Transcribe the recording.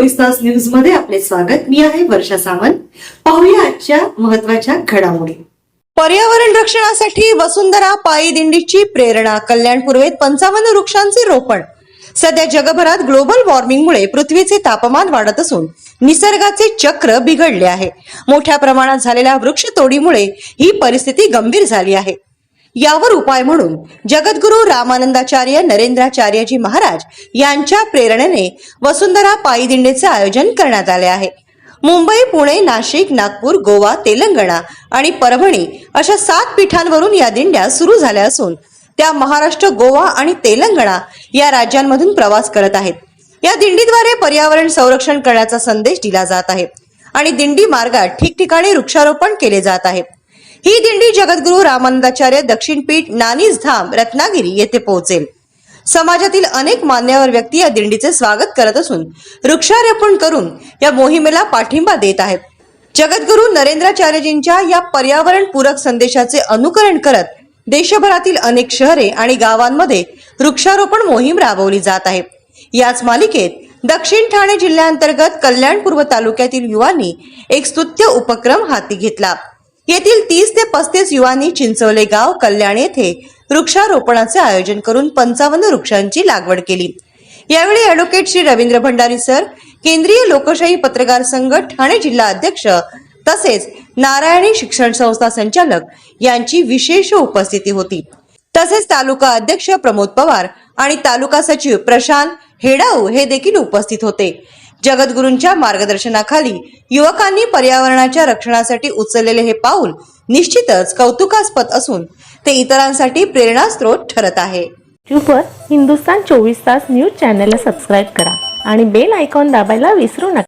चोवीस तास न्यूजमध्ये आपले स्वागत. मी आहे वर्षा सावंत. पाहूया आजच्या महत्त्वाच्या घडामोडी. पर्यावरण रक्षणासाठी वसुंधरा पायी दिंडीची प्रेरणा कल्याण पूर्वेत पंचावन्न वृक्षांचे रोपण. सध्या जगभरात ग्लोबल वॉर्मिंगमुळे पृथ्वीचे तापमान वाढत असून निसर्गाचे चक्र बिघडले आहे. मोठ्या प्रमाणात झालेल्या वृक्षतोडीमुळे ही परिस्थिती गंभीर झाली आहे. यावर उपाय म्हणून जगद्गुरु रामानंदाचार्य नरेंद्राचार्यजी महाराज यांच्या प्रेरणेने वसुंधरा पायी दिंडीचे आयोजन करण्यात आले आहे. मुंबई पुणे नाशिक नागपूर गोवा तेलंगणा आणि परभणी अशा सात पीठांवरून या दिंड्या सुरू झाल्या असून त्या महाराष्ट्र गोवा आणि तेलंगणा या राज्यांमधून प्रवास करत आहेत. या दिंडीद्वारे पर्यावरण संरक्षण करण्याचा संदेश दिला जात आहे आणि दिंडी मार्गात ठिकठिकाणी वृक्षारोपण केले जात आहे. ही दिंडी जगद्गुरु रामानंदाचार्य दक्षिणपीठ नानीज धाम रत्नागिरी येथे पोहोचेल. समाजातील अनेक मान्यवर व्यक्ती या दिंडीचे स्वागत करत असून वृक्षारोपण करून या मोहिमेला पाठिंबा देत आहेत. जगद्गुरु नरेंद्राचार्यजींच्या या पर्यावरण पूरक संदेशाचे अनुकरण करत देशभरातील अनेक शहरे आणि गावांमध्ये वृक्षारोपण मोहीम राबवली जात आहे. याच मालिकेत दक्षिण ठाणे जिल्ह्याअंतर्गत कल्याण पूर्व तालुक्यातील युवांनी एक स्तुत्य उपक्रम हाती घेतला. येथील तीस ते पस्तीस युवांनी चिंचवले गाव कल्याण येथे वृक्षारोपणाचे आयोजन करून पंचावन्न वृक्षांची लागवड केली. यावेळी अॅडव्होकेट श्री रवींद्र भंडारी सर केंद्रीय लोकशाही पत्रकार संघ ठाणे जिल्हा अध्यक्ष तसेच नारायणी शिक्षण संस्था संचालक यांची विशेष उपस्थिती होती. तसेच तालुका अध्यक्ष प्रमोद पवार आणि तालुका सचिव प्रशांत हेडाऊ हे देखील उपस्थित होते. जगद्गुरूंच्या मार्गदर्शनाखाली युवकांनी पर्यावरणाच्या रक्षणासाठी उचललेले हे पाऊल निश्चितच कौतुकास्पद असून ते इतरांसाठी प्रेरणास्त्रोत ठरत आहे. यूट्यूबवर हिंदुस्तान चोवीस तास न्यूज चॅनलला सबस्क्राईब करा आणि बेल आयकॉन दाबायला विसरू नका.